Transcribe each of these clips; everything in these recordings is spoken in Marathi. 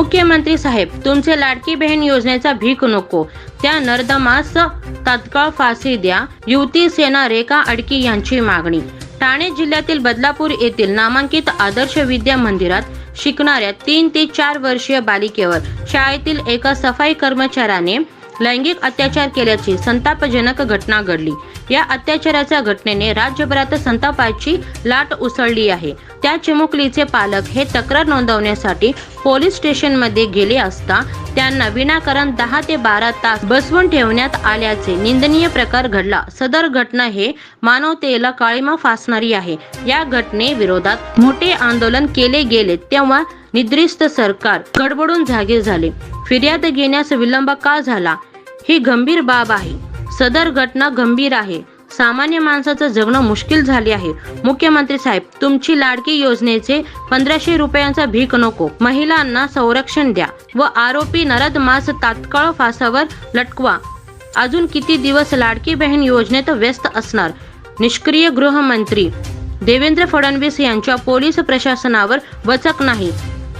मुख्यमंत्री साहेब तुमचे लाडकी बहीण योजनेचा भीक नको. त्या नर्दमास तात्काळ फाशी द्या. युवती सेना रेखा अडकी यांची मागणी. ठाणे जिल्ह्यातील बदलापूर येथील नामांकित आदर्श विद्या मंदिरात शिकणाऱ्या तीन ते चार वर्षीय बालिकेवर शाळेतील एका सफाई कर्मचाऱ्याने लैंगिक अत्याचार केल्याची संतापजनक घटना घडली. या अत्याचाराच्या घटनेने राज्यभरात संतापाची लाट उसळली आहे. त्या चिमुकलीचे पालक हे तक्रार नोंदवण्यासाठी पोलीस स्टेशनमध्ये गेले असता त्यांना विनाकारण दहा ते बारा तास बसवून ठेवण्यात आल्याचे निंदनीय प्रकार घडला. सदर घटना हे मानवतेला काळीमा फासणारी आहे. या घटनेविरोधात मोठे आंदोलन केले गेले तेव्हा निद्रिस्त सरकार गडबडून जागे झाले. फिर्याद घेण्यास विलंब का झाला? ही गंभीर बाब आहे. सदर घटना गंभीर आहे. सामान्य माणसाचं जगणं मुश्किल झाले आहे. मुख्यमंत्री साहेब तुमची लाडकी योजनेचे पंधराशे रुपयांचा भीक नको. महिलांना संरक्षण द्या व आरोपी नरद मास तात्काळ फासावर लटकवा. अजून किती दिवस लाडकी बहीण योजनेत व्यस्त असणार? निष्क्रिय गृहमंत्री देवेंद्र फडणवीस यांच्या पोलीस प्रशासनावर वचक नाही.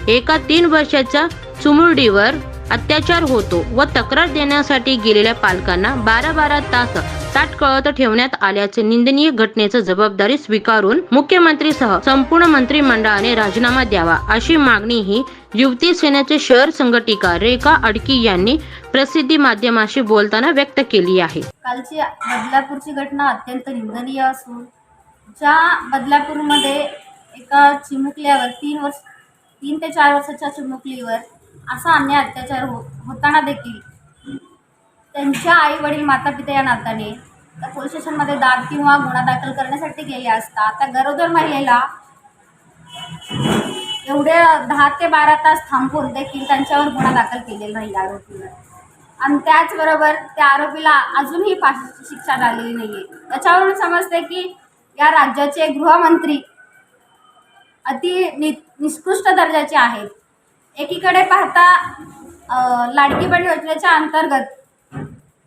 एका तीन वर्षाच्या चुमुरडीवर अत्याचार होतो व तक्रार देण्यासाठी गेलेल्या पालकांना बारा बारा तास ताटकळत ठेवण्यात आल्याचे निंदनीय घटनेची जबाबदारी स्वीकारून मुख्यमंत्रीसह संपूर्ण मंत्रिमंडळाने राजीनामा द्यावा अशी मागणी ही युवती सेनेचे शहर संघटिका रेखा अडकी यांनी प्रसिद्धी माध्यमाशी बोलताना व्यक्त केली आहे. कालची बदलापूरची घटना अत्यंत निंदनीय असून ज्या बदलापूरमध्ये एका चिमुकल्यावर तीन वर्ष तीन ते चार वर्षाच्या चिमुकलीवर असा अन्याय अत्याचार हो होताना देखील त्यांच्या आई वडील माता पिता या नात्याने त्या पोलीस स्टेशनमध्ये दाद किंवा गुन्हा दाखल करण्यासाठी गेले असता त्या गरोदर महिलेला एवढे दहा ते बारा तास थांबून देखील त्यांच्यावर गुन्हा दाखल केलेला नाही आरोपीवर. आणि त्याचबरोबर त्या आरोपीला अजूनही फाशीची शिक्षा झालेली नाही आहे त्याच्यावरून समजते की या राज्याचे गृहमंत्री अति नि निकृष्ट दर्जाचे आहेत. एकीकडे पाहता लाडकी बहीण योजनेच्या अंतर्गत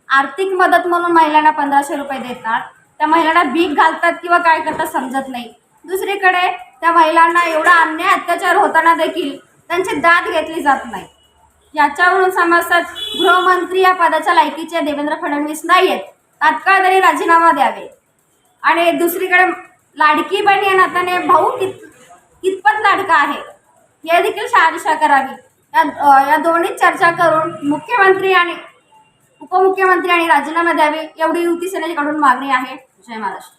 आर्थिक मदत म्हणून महिलांना पंधराशे रुपये देतात. त्या महिलांना भीक घालतात किंवा काय करतात समजत नाही. दुसरीकडे त्या महिलांना एवढा अन्याय अत्याचार होताना देखील त्यांची दाद घेतली जात नाही. याच्यावरून समजतात गृहमंत्री या पदाच्या लायकीचे देवेंद्र फडणवीस नाही आहेत तात्काळ तरी राजीनामा द्यावे. आणि दुसरीकडे लाडकी बहीण या नात्याने भाऊ कित कितपत लाडका आहे. हे देखील शहानिशा करावी या या दोन्ही चर्चा करून मुख्यमंत्री आणि उपमुख्यमंत्री आणि राजीनामा द्यावे एवढी युती सेनेकडून मागणी आहे. जय महाराष्ट्र.